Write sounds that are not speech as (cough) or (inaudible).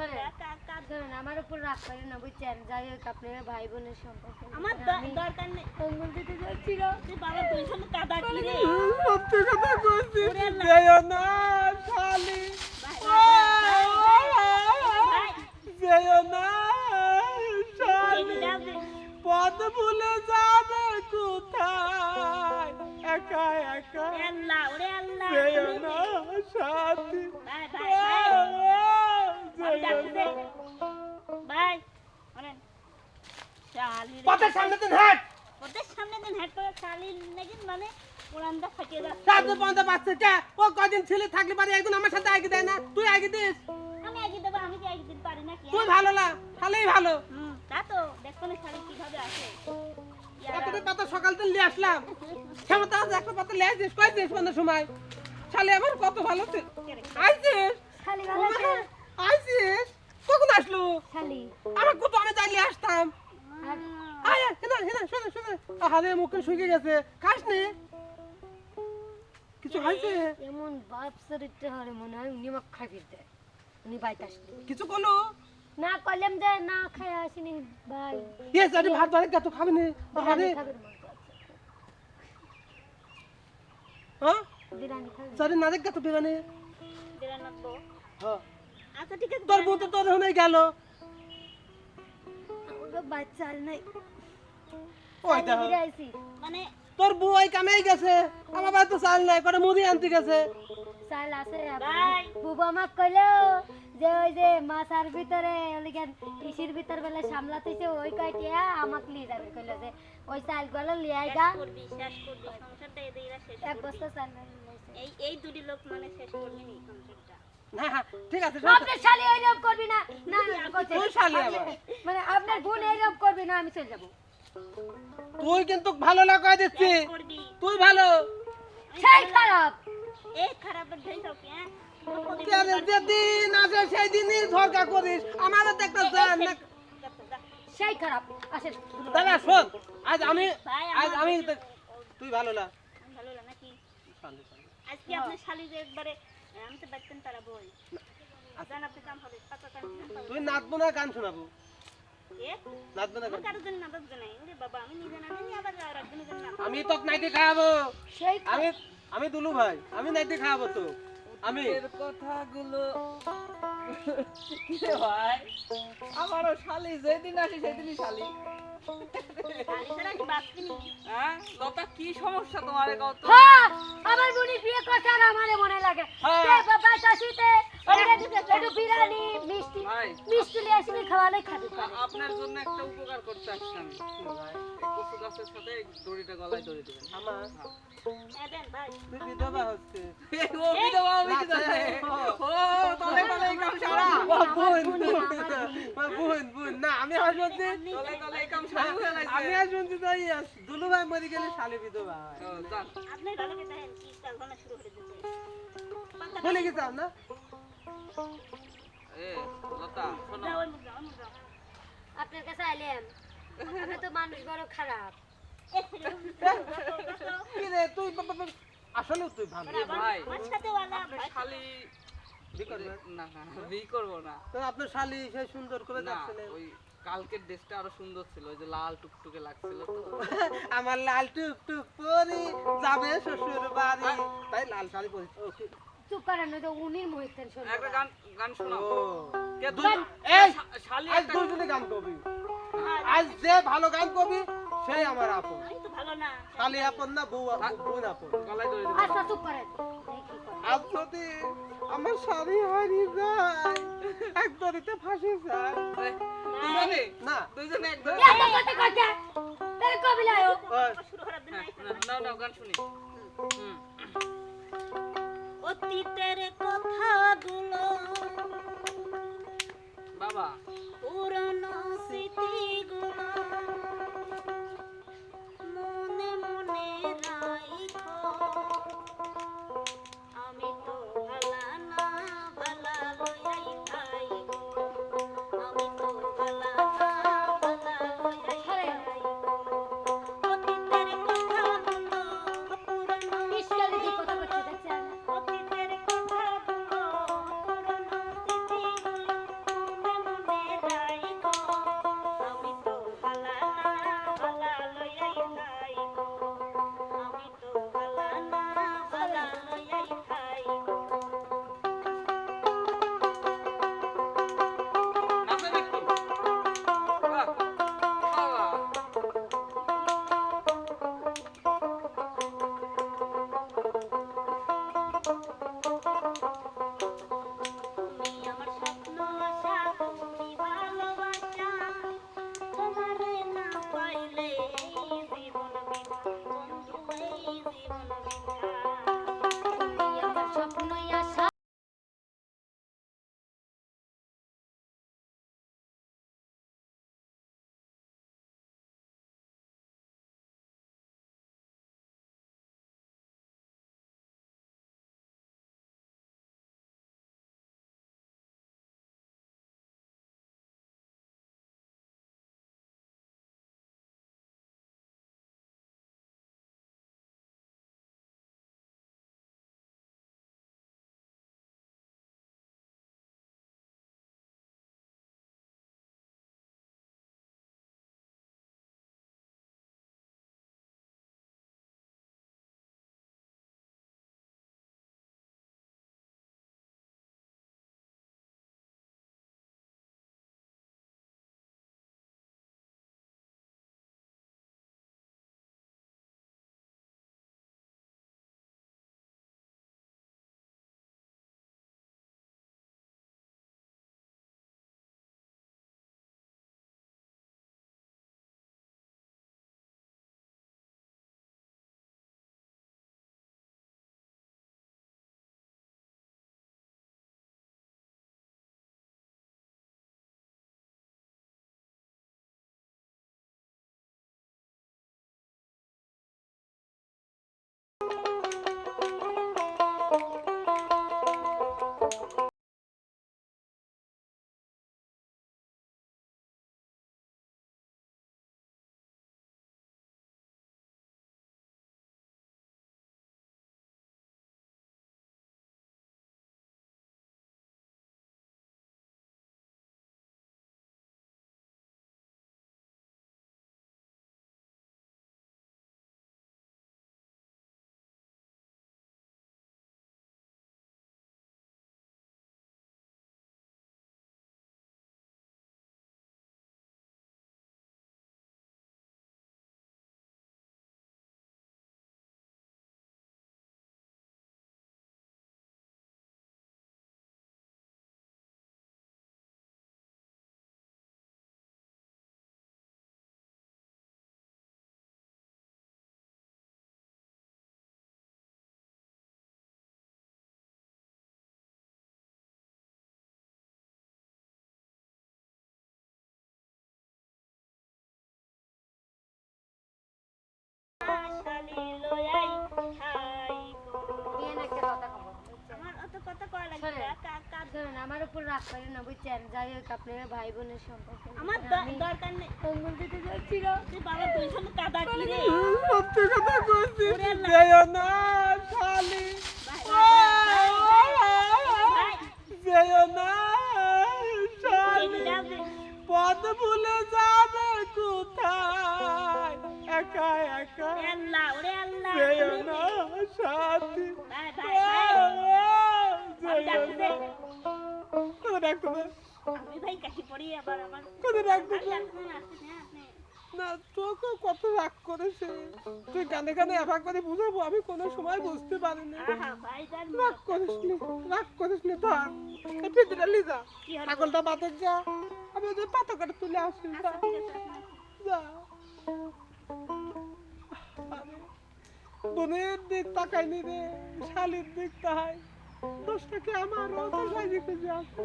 শোনেন। আমার উপর রাগ করেন না বুঝছেন? যাই হোক আপনারা ভাই বোনের সম্পর্ক আমার দরকার নেই। অঙ্গন দিতে যাচ্ছি না বাবা তুই শুনে কাদা কি? রে সত্যি কথা কইছি ওরে না। শালি। ভাই, ভাই, ভাই, ভাই, যেও না শালি। পদ ভুলে যাবে কোথায়? একা একা। আল্লাহ, ওরে আল্লাহ, যেও না সাথী ভাই। পথের সামনে দিন হাট সামনে দিন করে নাকি মানে কোরআনটা যাচ্ছে ও কদিন ছেলে থাকলে পারে একদিন আমার সাথে আগে দেয় না তুই আগে দিস আমি আগে দেবো আমি কি একদিন পারি নাকি তুই ভালো না তাহলেই ভালো হুম তা তো দেখো না শালি কীভাবে আসে ইয়ারা। পাতা সকাল থেকে নিয়ে আসলাম ক্ষমতা আছে একটা পাতা লিয়ে আসিস কয় দিস বন্ধ সময় শালি আমার কত ভালো ছিল আইসিস শালি ভালো আছে কখন আসলো? শালি আমার কত আমি চাইলে আসতাম। আয় হেনা হেনা শোনে শোনে। আহারে মুখে শুকিয়ে গেছে। খাসনি কিছু হয়েছে? এমন বাপ চরিত্র হরে মনে হয় উনি আমাকে খাই ফিরতে উনি বাইতে আসলে কিছু বলো না কইলাম যে না খাই আসিনি ভাই। ইয়ে জানি ভাত বাড়ি গা তো খাবি নি। আহারে। হ্যাঁ? বিরিয়ানি খাবেন জানি না দেখ গা তো বেগানে বিরানব্বই। হ্যাঁ। আচ্ছা ঠিক আছে তোর বউ তো তোর হনে গেল। বাচ্চা নাই। ওই দেখো। মানে তোর বউ ওই কামেই গেছে। আমার বাড়ি চাল নাই করে মুড়ি আনতে গেছে। চাল আছে বুবা আমাক কইলো যে ওই যে মাছার ভিতরে ওলিগান ইসির ভিতর বেলা সামলাতেছে ওই কয়টিয়া আমাক লিয়ে যাবে। কইলো যে ওই চালগুলো লিয়ে আইগা শেষ করবি সংসারটা এদের শেষ এক বস্তা চাল এই এই দুটি লোক মানে শেষ করবি সংসারটা না হ্যাঁ, ঠিক আছে শোন। আপনার শালি এইরকম করবি না। না তুই শালি। মানে আপনার বোন এইরকম করবি না আমি চলে যাব। তুই কিন্তু ভালো লাগাই দিচ্ছি। তুই ভালো। সেই খারাপ। এই খারাপের ধরে থাকি হ্যাঁ? যেদিন আসে সেই দিনই ঝরকা করিস। আমারও তো একটা সেই খারাপ। আসেন। দাদা শোন আজ আমি আজ আমি তুই ভালো না। ভালো লাগে নাকি। আজকে আপনার শালি যে একবারে তুই নাচবো না গান শোনাবো। আমি তো নাইতে খাওয়াবো। আমি আমি দুলু ভাই আমি নাইতে খাওয়াবো তো। আমি। কথাগুলো ভাই? আমারও শালি যেদিন আসি সেদিনই শালি। হ্যাঁ? লতা কি সমস্যা তোমার কত হ্যাঁ আমার বোনই বিয়ে করছে আমারে মনে লাগে। হ্যাঁ। সে বাবা চাষিতে একটু বিরিয়ানি মিষ্টি মিষ্টি নিয়ে আসলে খাওয়ালে খাবে আপনার জন্য একটা উপকার করতে আসছি আমি। এই কচু গাছের সাথে দড়িটা গলায় দড়ি দেবেন। আমার? ভাই। বিধবা হচ্ছে ও বিধবা আমি কি জানি? ও তলে তলে কাম সারা। ও বোন বোন, না আমি আমি দুলু ভাই মরে গেলে শালি বিধবা। আপনি দেখেন কি শুরু করে দিতে না? এ লতা শোনো। আপনার কাছে আইলাম। আপনি তো মানুষ বড় খারাপ। তুই আসলে তুই ভালো ভাই আমার সাথে ওয়ালা আপনার ভাই শালি বি করবে? না না। বি করব না। তো আপনার শালি সে সুন্দর করে যাচ্ছিলেন ওই কালকের ড্রেসটা আরও সুন্দর ছিল ওই যে লাল টুকটুকে লাগছিল তো। (laughs) আমার লাল টুক টুক পরি যাবে শ্বশুর বাড়ি। তাই লাল শাড়ি পরেছি চুপ করেন নয়তো উনির মহিতেন শুনব একটা গান গান শোনাও। কে দুই- দুই- এই শালি আজ গান যে ভালো গান করবি সেই আমার আপন। আমি তো ভালো না। শালি আপন না বউ বোন আপন। গলায় দড়ি আচ্ছা চুপ করেন? আজ যদি আমার শাড়ি হারিয়ে যায় এক দড়িতে ফাঁসে যায় দুজনে? না। দুজনে একদম এত কথা কইতে তাহলে কবি লাও শুরু করার দিন না না গান শুনি। অতীতের কথাগুলো কথা কয় লাগবে? শোনেন। না, কা- কা- শোনেন আমার উপর রাগ করে না বুঝছেন? যাই হোক আপনার ভাই বোনের সম্পর্ক আমার দরকার নেই। অঙ্গল দিতে যাচ্ছি না তুই বাবা কাদা কি রে সত্যি কথা কইছি ওরে যেও না শালি। যেও শালি। দাও ভুলে যাবে কোথায়? একা একা। আল্লাহ, ওরে আল্লাহ, যেও না সাথী ভাই, ভাই, ডাকতে আমি দে? আসতে না, না, তোকে কত রাগ করেছে। তুই গানে গানে এবার করে বুঝাবো আমি কোনো সময় বুঝতে আহা, ভাইজান, রাগ করিস নি রাগ করিস নি ধর পিঁপড়েটা যা? ছাগলটা পাতক যা। আমি ওই যে পাতকটা তুলে আসি যা। আচ্ছা, যা। বোনের দিক তাকাইনি রে শালির দিক তাই দোষটা কি আমার? ও তো খুঁজে আসে।